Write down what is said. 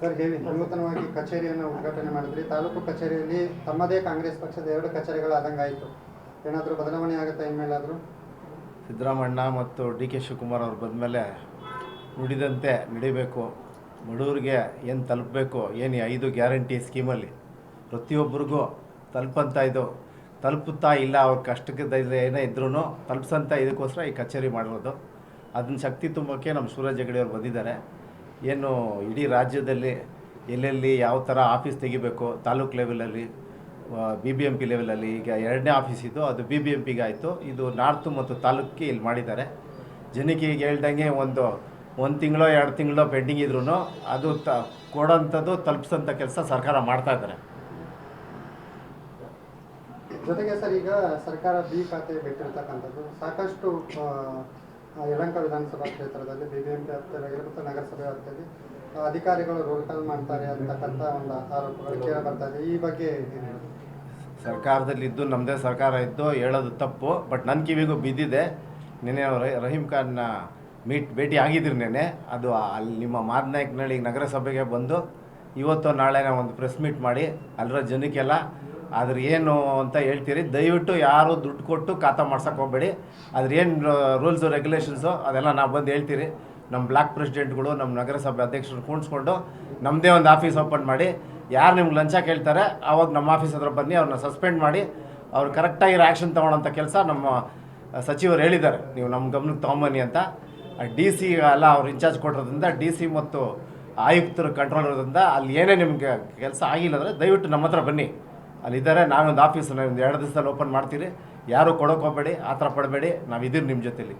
Sir, ಹೇಳಿ ನೂತನವಾಗಿ ಕಚೇರಿಯನ್ನು ಉದ್ಘಾಟನೆ ಮಾಡಿದ್ರಿ. ತಾಲೂಕು ಕಚೇರಿಯಲ್ಲಿ ತಮ್ಮದೇ ಕಾಂಗ್ರೆಸ್ ಪಕ್ಷದ ಎರಡು ಕಚೇರಿಗಳು ಆದಂಗಾಯಿತು ಏನಾದರೂ ಬದಲಾವಣೆ ಆಗುತ್ತಾ ಇನ್ಮೇಲಾದರೂ? ಸಿದ್ದರಾಮಣ್ಣ ಮತ್ತು ಡಿ ಕೆ ಶಿವಕುಮಾರ್ ಅವ್ರು ಬಂದಮೇಲೆ ನುಡಿದಂತೆ ನಡಿಬೇಕು. ಬಡವ್ರಿಗೆ ಏನು ತಲುಪಬೇಕು, ಏನು ಐದು ಗ್ಯಾರಂಟಿ ಸ್ಕೀಮಲ್ಲಿ? ಪ್ರತಿಯೊಬ್ಬರಿಗೂ ತಲುಪಂತ ಇದು. ತಲುಪುತ್ತಾ ಇಲ್ಲ, ಅವ್ರ ಕಷ್ಟಕ್ಕೆ ಏನೇ ಇದ್ರೂ ತಲುಪ್ಸಂತ ಇದಕ್ಕೋಸ್ಕರ ಈ ಕಚೇರಿ ಮಾಡಿರೋದು. ಅದನ್ನ ಶಕ್ತಿ ತುಂಬಕ್ಕೆ ನಮ್ಮ ಸೂರಜ್ ಹೆಗಡೆ ಬಂದಿದ್ದಾರೆ. ಏನು ಇಡೀ ರಾಜ್ಯದಲ್ಲಿ ಎಲ್ಲೆಲ್ಲಿ ಯಾವ ಥರ ಆಫೀಸ್ ತೆಗಿಬೇಕು, ತಾಲೂಕ್ ಲೆವೆಲಲ್ಲಿ ಬಿ ಬಿ ಎಂ ಪಿ ಲೆವೆಲಲ್ಲಿ ಈಗ ಎರಡನೇ ಆಫೀಸ್ ಇದು, ಅದು ಬಿ ಬಿ ಎಂ ಪಿಗೆ ಆಯಿತು. ಇದು ನಾರ್ತು ಮತ್ತು ತಾಲೂಕಿಗೆ ಇಲ್ಲಿ ಮಾಡಿದ್ದಾರೆ. ಜನಕ್ಕೆ ಈಗ ಹೇಳ್ದಂಗೆ ಒಂದು ಒಂದು ತಿಂಗಳೋ, ಎರಡು ತಿಂಗಳೋ ಪೆಂಡಿಂಗ್ ಇದ್ರೂ ಅದು ತ, ಕೊಡೋಂಥದ್ದು ತಲುಪಿಸೋಂಥ ಕೆಲಸ ಸರ್ಕಾರ ಮಾಡ್ತಾ ಇದ್ದಾರೆ. ಜೊತೆಗೆ ಸರ್, ಈಗ ಸರ್ಕಾರ ಬಿ ಖಾತೆ ಬಿಟ್ಟಿರ್ತಕ್ಕಂಥದ್ದು, ಸಾಕಷ್ಟು ಯಲಂಕ ವಿಧಾನಸಭಾ ಕ್ಷೇತ್ರದಲ್ಲಿ ಮತ್ತು ನಗರಸಭೆ ಅಧಿಕಾರಿಗಳು ರೋಲ್ ಮಾಡ್ತಾರೆ ಅಂತಕ್ಕಂಥ ಒಂದು ಆರೋಪಗಳು ಇದೆ. ಈ ಬಗ್ಗೆ? ಸರ್ಕಾರದಲ್ಲಿದ್ದು ನಮ್ಮದೇ ಸರ್ಕಾರ ಇದ್ದು ಹೇಳೋದು ತಪ್ಪು, ಬಟ್ ನನ್ನ ಕಿವಿಗೂ ಬಿದ್ದಿದೆ. ನೆನೆ ರಹೀಮ್ ಖಾನ್ನ ಮೀಟ್ ಭೇಟಿ ಆಗಿದ್ದೀರಿ ನೆನೆ ಅದು ಅಲ್ಲಿ ನಿಮ್ಮ ಮಾದನಾಯಕನಹಳ್ಳಿ ನಗರಸಭೆಗೆ ಬಂದು ಇವತ್ತು ನಾಳೆನೇ ಒಂದು ಪ್ರೆಸ್ ಮೀಟ್ ಮಾಡಿ ಅಲ್ಲಿರೋ ಜನಕ್ಕೆಲ್ಲ ಅದ್ರ ಏನು ಅಂತ ಹೇಳ್ತೀರಿ? ದಯವಿಟ್ಟು ಯಾರು ದುಡ್ಡು ಕೊಟ್ಟು ಖಾತಾ ಮಾಡ್ಸೋಕೆ ಹೋಗಬೇಡಿ. ಅದ್ರ ಏನು ರೂಲ್ಸು ರೆಗ್ಯುಲೇಷನ್ಸು ಅದೆಲ್ಲ ನಾವು ಬಂದು ಹೇಳ್ತೀರಿ. ನಮ್ಮ ಬ್ಲಾಕ್ ಪ್ರೆಸಿಡೆಂಟ್ಗಳು, ನಮ್ಮ ನಗರಸಭೆ ಅಧ್ಯಕ್ಷರು ಕೂಡಿಸ್ಕೊಂಡು ನಮ್ಮದೇ ಒಂದು ಆಫೀಸ್ ಓಪನ್ ಮಾಡಿ, ಯಾರು ನಿಮ್ಗೆ ಲಂಚ ಕೇಳ್ತಾರೆ ಆವಾಗ ನಮ್ಮ ಆಫೀಸ್ ಹತ್ರ ಬನ್ನಿ ಅವ್ರನ್ನ ಸಸ್ಪೆಂಡ್ ಮಾಡಿ, ಅವ್ರು ಕರೆಕ್ಟಾಗಿರೋ ಆ್ಯಕ್ಷನ್ ತೊಗೊಳೋಂಥ ಕೆಲಸ ನಮ್ಮ ಸಚಿವರು ಹೇಳಿದ್ದಾರೆ. ನೀವು ನಮ್ಮ ಗಮನಕ್ಕೆ ತೊಗೊಂಬನ್ನಿ ಅಂತ. ಡಿ ಸಿ ಎಲ್ಲ ಅವ್ರು ಇನ್ಚಾರ್ಜ್ ಕೊಟ್ಟಿರೋದ್ರಿಂದ, ಡಿ ಸಿ ಮತ್ತು ಆಯುಕ್ತರು ಕಂಟ್ರೋಲ್ ಇರೋದ್ರಿಂದ ಅಲ್ಲಿ ಏನೇ ನಿಮಗೆ ಕೆಲಸ ಆಗಿಲ್ಲ ಅಂದರೆ ದಯವಿಟ್ಟು ನಮ್ಮ ಹತ್ರ ಬನ್ನಿ. ಅಲ್ಲಿದ್ದಾರೆ ನಾನೊಂದು ಆಫೀಸನ್ನ ಒಂದು ಎರಡು ದಿವಸದಲ್ಲಿ ಓಪನ್ ಮಾಡ್ತೀರಿ ಯಾರೂ ಕೊಡೋಕೆ ಹೋಗಬೇಡಿ, ಆ ಥರ ಪಡಬೇಡಿ ನಾವು ಇದೀರಿ ನಿಮ್ಮ ಜೊತೆಲಿ.